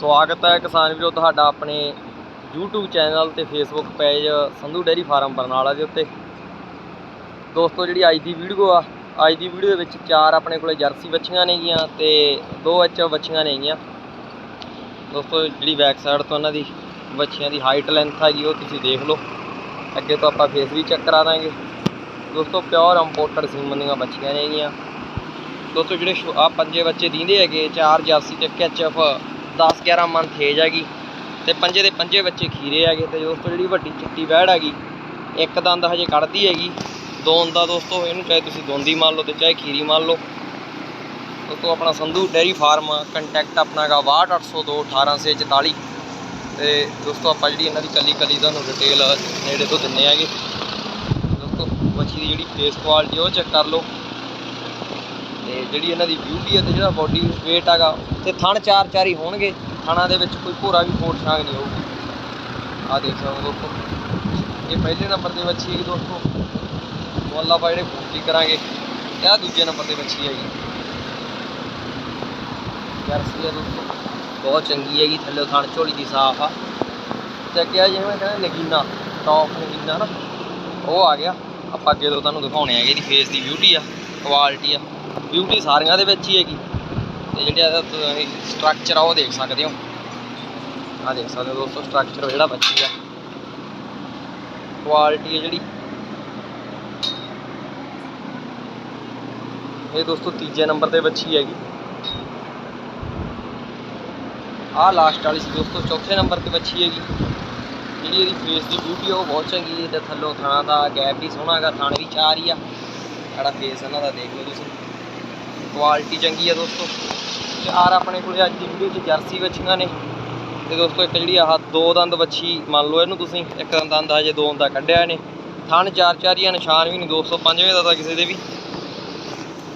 ਸਵਾਗਤ ਹੈ ਕਿਸਾਨ ਵੀਰੋ, ਤੁਹਾਡਾ ਆਪਣੇ YouTube ਚੈਨਲ ਤੇ Facebook page Sandhu dairy farm Barnala ਦੇ ਉੱਤੇ। ਦੋਸਤੋ, ਜਿਹੜੀ ਅੱਜ ਦੀ ਵੀਡੀਓ ਆ, ਅੱਜ ਦੀ ਵੀਡੀਓ ਦੇ ਵਿੱਚ ਚਾਰ ਆਪਣੇ ਕੋਲੇ ਜਰਸੀ ਬੱਚੀਆਂ ਨੇਗੀਆਂ ਤੇ ਦੋ ਐਚ ਬੱਚੀਆਂ ਨੇਗੀਆਂ। ਦੋਸਤੋ, ਜਿਹੜੀ ਬੈਕ ਸਾਈਡ ਤੋਂ ਉਹਨਾਂ ਦੀ ਬੱਚੀਆਂ ਦੀ ਹਾਈਟ ਲੈਂਥ ਹੈਗੀ, ਉਹ ਤੁਸੀਂ ਦੇਖ ਲਓ। ਅੱਗੇ ਤੋਂ ਆਪਾਂ ਫੇਸ ਵੀ ਚੈੱਕ ਕਰਾ ਦਾਂਗੇ। ਦੋਸਤੋ ਪਿਓਰ ਇੰਪੋਰਟਡ ਸੀਮਨ ਦੀਆਂ ਬੱਚੀਆਂ ਨੇਗੀਆਂ। ਦੋਸਤੋ, ਜਿਹੜੇ ਆ ਪੰਜੇ ਬੱਚੇ ਦੀਂਦੇ ਹੈਗੇ, ਚਾਰ ਜਰਸੀ ਤੇ ਕੈਚਅਪ 10 11 ਮਨ ਏਜ ਹੈਗੀ ਤੇ ਪੰਜੇ ਦੇ ਪੰਜੇ ਬੱਚੇ ਖੀਰੇ ਹੈਗੇ ਤੇ ਦੋਸਤੋ ਜਿਹੜੀ ਵੱਡੀ ਚਿੱਟੀ ਵੈੜ ਹੈਗੀ, ਇੱਕ ਦੰਦ ਹਜੇ ਕੱਢਦੀ ਹੈਗੀ, ਦੋ ਦਾ ਦੋਸਤੋ, ਇਹਨੂੰ ਚਾਹੇ ਤੁਸੀਂ ਦੋਂਦੀ ਮੰਨ ਲਓ ਤੇ ਚਾਹੇ ਖੀਰੀ ਮੰਨ ਲਓ। ਦੋਸਤੋ, ਆਪਣਾ ਸੰਧੂ ਡੈਰੀ ਫਾਰਮ ਕੰਟੈਕਟ ਆਪਣਾ ਹੈਗਾ 62802 18644 ਤੇ ਦੋਸਤੋ, ਆਪਾਂ ਜਿਹੜੀ ਇਹਨਾਂ ਦੀ ਕੱਲੀ ਕੱਲੀ ਤੁਹਾਨੂੰ ਡਿਟੇਲ ਨੇੜੇ ਤੋਂ ਦਿੰਨੇ ਆਗੇ ਦੋਸਤੋ, ਮੱਛੀ ਦੀ ਜਿਹੜੀ ਫੇਸ ਕੁਆਲਿਟੀ ਉਹ ਚੈੱਕ ਕਰ ਲਓ। ਤੇ ਜਿਹੜੀ ਇਹਨਾਂ ਦੀ ਬਿਊਟੀ ਹੈ ਤੇ ਜਿਹੜਾ ਬਾਡੀ weight ਹੈਗਾ, ਤੇ ਥਣ ਚਾਰ ਚਾਰ ਹੀ ਹੋਣਗੇ, ਥਣਾ ਦੇ ਵਿੱਚ ਕੋਈ ਭੋਰਾ ਵੀ ਫੋਟ ਛਾਂਗ ਨਹੀਂ ਹੋਊਗੀ। ਆ ਦੇਖ ਸਕਦੇ ਹੋ ਦੋਸਤੋ। ਇਹ ਪਹਿਲੇ ਨੰਬਰ ਤੇ ਬੱਚੀ ਹੈਗੀ ਦੋਸਤੋ। ਮੁੱਲ ਆਪਾਂ ਜਿਹੜੇ ਪੂਰੀ ਕਰਾਂਗੇ ਤੇ ਆਹ ਦੂਜੇ ਨੰਬਰ ਤੇ ਬੱਚੀ ਹੈਗੀ। ਜਰਸੀ ਹੈ ਦੋਸਤੋ। ਬਹੁਤ ਚੰਗੀ ਹੈਗੀ, ਥੱਲੇ ਥਣ ਝੋਲੀ ਦੀ ਸਾਫ਼ ਆ। ਤੇ ਅੱਗੇ ਆ ਜਿਵੇਂ ਕਹਿੰਦੇ, ਨਗੀਨਾ ਟੌਪ ਨਗੀਨਾ ਨਾ। ਉਹ ਆ ਗਿਆ। ਆਪਾਂ ਅੱਗੇ ਤੋਂ ਤੁਹਾਨੂੰ ਦਿਖਾਉਣੇ ਹੈਗੇ ਇਹਦੀ ਫੇਸ ਦੀ ਬਿਊਟੀ ਆ ਕੁਆਲਿਟੀ ਆ। ਬਿਊਟੀ ਸਾਰੀਆਂ ਦੇ ਵਿੱਚ ਹੀ ਹੈਗੀ। ਤੇ ਜਿਹੜੇ ਇਹਦਾ ਤੁਸੀਂ ਸਟਰਕਚਰ ਆ, ਉਹ ਦੇਖ ਸਕਦੇ ਹੋ। ਆ ਦੇਖ ਸਕਦੇ ਹੋ ਦੋਸਤੋ ਸਟਰਕਚਰ ਜਿਹੜਾ ਬੱਚੀ ਆ। ਕੁਆਲਿਟੀ ਹੈ ਜਿਹੜੀ। ਇਹ ਦੋਸਤੋ ਤੀਜੇ ਨੰਬਰ ਤੇ ਬੱਚੀ ਹੈਗੀ। ਆਹ ਲਾਸਟ ਵਾਲੀ ਸੀ ਦੋਸਤੋ, ਚੌਥੇ ਨੰਬਰ ਤੇ ਬੱਚੀ ਹੈਗੀ। ਜਿਹੜੀ ਇਹਦੀ ਫੇਸ ਦੀ ਬਿਊਟੀ ਆ, ਉਹ ਬਹੁਤ ਚੰਗੀ ਹੈ। ਤੇ ਥੱਲੋਂ ਥਾਣਾ ਦਾ ਗੈਪ ਵੀ ਸੋਹਣਾ ਹੈਗਾ, ਥਾਣੇ ਵੀ ਚਾਰ ਹੀ ਆ। ਸਾਡਾ ਫੇਸ ਇਹਨਾਂ ਦਾ ਦੇਖ ਲਓ ਤੁਸੀਂ। ਕੁਆਲਿਟੀ ਚੰਗੀ ਆ ਦੋਸਤੋ। ਚਾਰ ਆਪਣੇ ਕੋਲ ਅੱਜ ਦੀ ਵੀਡੀਓ 'ਚ ਜਰਸੀ ਵੱਛੀਆਂ ਨੇ। ਤੇ ਦੋਸਤੋ ਇੱਕ ਜਿਹੜੀ ਆਹ ਦੋ ਦੰਦ ਵੱਛੀ, ਮੰਨ ਲਓ ਇਹਨੂੰ ਤੁਸੀਂ, ਇੱਕ ਦੰਦ ਹਜੇ ਦੋ ਦਾ ਕੱਢਿਆ ਨੇ ਥਣ ਚਾਰ ਚਾਰ ਹੀ ਨਿਸ਼ਾਨ ਵੀ ਨਹੀਂ 205ਵੇਂ ਦਾ ਤਾਂ ਕਿਸੇ ਦੇ ਵੀ।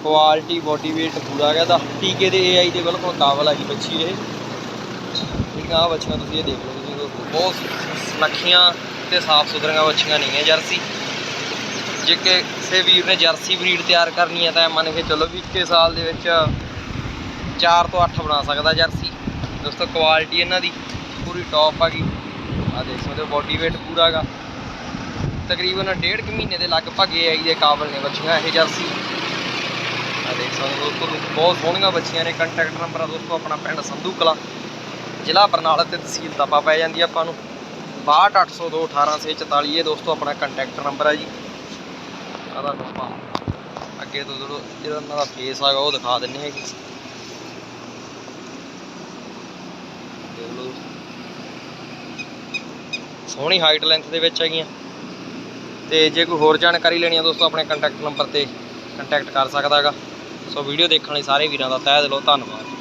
ਕੁਆਲਿਟੀ ਬੋਡੀ weight ਪੂਰਾ ਗਿਆ ਦਾ ਟੀਕੇ ਦੇ AI ਦੇ ਬਿਲਕੁਲ ਕਾਬਲ ਹੈਗੀ ਬੱਚੀ ਇਹ। ਜਿਹੜੀਆਂ ਆ ਬੱਚੀਆਂ ਤੁਸੀਂ ਇਹ ਦੇਖ ਲਓ ਜੀ ਦੋਸਤੋ। ਬਹੁਤ ਸਨੱਖੀਆਂ ਤੇ ਸਾਫ਼ ਸੁਥਰੀਆਂ ਬੱਚੀਆਂ ਨਹੀਂ ਹੈ ਜਰਸੀ। ਜੇ ਕਿ ਕਿਸੇ ਵੀਰ ਨੇ ਜਰਸੀ ਬਰੀਡ ਤਿਆਰ ਕਰਨੀ ਹੈ ਤਾਂ ਮੰਨ ਕੇ ਚੱਲੋ ਵੀ 21 ਸਾਲ ਦੇ ਵਿੱਚ 4 ਤੋਂ 8 ਬਣਾ ਸਕਦਾ ਜਰਸੀ। ਦੋਸਤੋ ਕੁਆਲਿਟੀ ਇਹਨਾਂ ਦੀ ਪੂਰੀ ਟੌਪ ਆ ਗਈ। ਆ ਦੇਖ ਸਕਦੇ ਹੋ ਬੋਡੀ weight ਪੂਰਾ ਹੈਗਾ ਤਕਰੀਬਨ ਡੇਢ ਕੁ ਮਹੀਨੇ ਦੇ ਲਗਭਗ ਇਹ ਆਈ ਦੇ ਕਾਬਲ ਨੇ ਬੱਚੀਆਂ ਇਹ ਜਰਸੀ। ਆ ਦੇਖ ਸਕਦੇ ਹੋ, ਦੋਸਤੋ ਬਹੁਤ ਸੋਹਣੀਆਂ ਬੱਚੀਆਂ ਨੇ। ਕੰਟੈਕਟ ਨੰਬਰ ਆ ਦੋਸਤੋ, ਆਪਣਾ ਪਿੰਡ ਸੰਧੂ ਕਲਾਂ। ਜ਼ਿਲ੍ਹਾ ਬਰਨਾਲਾ ਤੇ ਤਹਿਸੀਲ ਤਪਾ ਪੈ ਜਾਂਦੀ ਆਪਾਂ ਨੂੰ। 62802 18644 ਇਹ ਦੋਸਤੋ, ਆਪਣਾ ਕੰਟੈਕਟ ਨੰਬਰ ਹੈ ਜੀ। ਆਦਾ ਆਪਾਂ ਅੱਗੇ ਤੋਂ ਜਦੋਂ ਜਿਹੜਾ ਉਹਨਾਂ ਦਾ ਫੇਸ ਹੈਗਾ ਉਹ ਦਿਖਾ ਦਿੰਨੇ ਹੈਗੇ। ਦੇਖ ਲਓ। ਸੋਹਣੀ ਹਾਈਟ ਲੈਂਥ ਦੇ ਵਿੱਚ ਹੈਗੀਆਂ। ਤੇ ਜੇ ਕੋਈ ਹੋਰ ਜਾਣਕਾਰੀ ਲੈਣੀ ਆ ਦੋਸਤੋ, ਆਪਣੇ ਕੰਟੈਕਟ ਨੰਬਰ ਤੇ ਕੰਟੈਕਟ ਕਰ ਸਕਦਾ ਹੈਗਾ। ਸੋ ਵੀਡੀਓ ਦੇਖਣ ਲਈ ਸਾਰੇ ਵੀਰਾਂ ਦਾ ਤਹਿ ਦਿਲੋਂ ਧੰਨਵਾਦ।